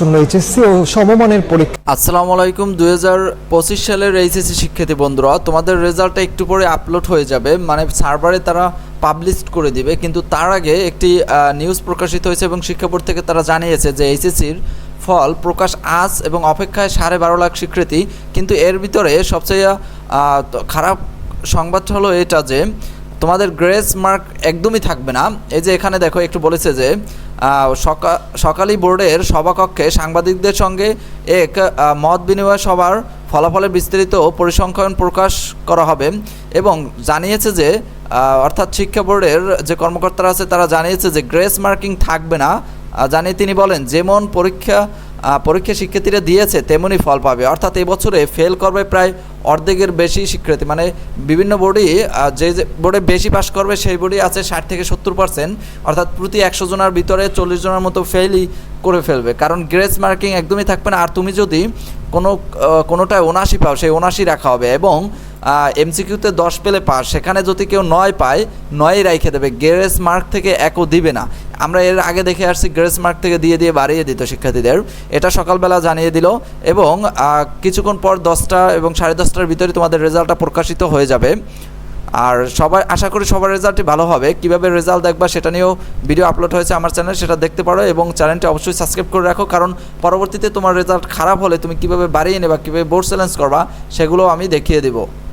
জন্য এইচএসসি ও সমমানের পরীক্ষা। আসসালামু আলাইকুম। দুই হাজার পঁচিশ সালের এইচএসসি শিক্ষার্থী বন্ধুরা, তোমাদের রেজাল্টটা একটু পরে আপলোড হয়ে যাবে। মানে সার্ভারে তারা পাবলিশ করে দিবে, কিন্তু তার আগে একটি নিউজ প্রকাশিত হয়েছে এবং শিক্ষা বোর্ড থেকে তারা জানিয়েছে যে এইচএসসির ফল প্রকাশ আজ এবং অপেক্ষায় সাড়ে বারো লাখ স্বীকৃতি কিন্তু এর ভিতরে সবচেয়ে খারাপ সংবাদটা হলো এটা যে তোমাদের গ্রেস মার্ক একদমই থাকবে না। এই যে এখানে দেখো একটু বলেছে যে আহ, সকা- বোর্ডের সভাকক্ষে সাংবাদিকদের সঙ্গে এক মত বিনিময় সভার ফলাফলের বিস্তারিত পরিসংখ্যান প্রকাশ করা হবে এবং জানিয়েছে যে অর্থাৎ শিক্ষা বোর্ডের যে কর্মকর্তারা আছে তারা জানিয়েছে যে গ্রেস মার্কিং থাকবে না। জানিয়ে তিনি বলেন যেমন পরীক্ষা পরীক্ষা শিক্ষার্থীরা দিয়েছে, তেমনই ফল পাবে। অর্থাৎ এবছরে ফেল করবে প্রায় অর্ধেকের বেশি শিক্ষার্থী। মানে বিভিন্ন বোর্ডই যে যে বোর্ডে বেশি পাস করবে, সেই বোর্ডই আছে ষাট থেকে সত্তর পার্সেন্ট অর্থাৎ প্রতি একশো জনের ভিতরে চল্লিশ জনের মতো ফেলই করে ফেলবে। কারণ গ্রেস মার্কিং একদমই থাকবে না। আর তুমি যদি কোনো কোনোটায় উনাশি পাও, সেই উনাশি রাখা হবে। এবং এমসিকিউতে দশ পেলে পাস। সেখানে যদি কেউ নয় পায়, নয়ই রাইখে দেবে। গ্রেস মার্ক থেকে একও দিবে না। আমরা এর আগে দেখে আসছি গ্রেস মার্ক থেকে দিয়ে দিয়ে বাড়িয়ে দিত শিক্ষার্থীদের। এটা সকালবেলা জানিয়ে দিল এবং কিছুক্ষণ পর দশটা এবং সাড়ে দশটার ভিতরে তোমাদের রেজাল্টটা প্রকাশিত হয়ে যাবে। আর সবাই, আশা করি সবার রেজাল্টই ভালো হবে। কীভাবে রেজাল্ট দেখবা সেটা নিয়েও ভিডিও আপলোড হয়েছে আমার চ্যানেল, সেটা দেখতে পারো এবং চ্যানেলটি অবশ্যই সাবস্ক্রাইব করে রাখো। কারণ পরবর্তীতে তোমার রেজাল্ট খারাপ হলে তুমি কীভাবে বাড়িয়ে নেবা, কীভাবে বোর্ড চ্যালেঞ্জ করবা, সেগুলো আমি দেখিয়ে দেবো।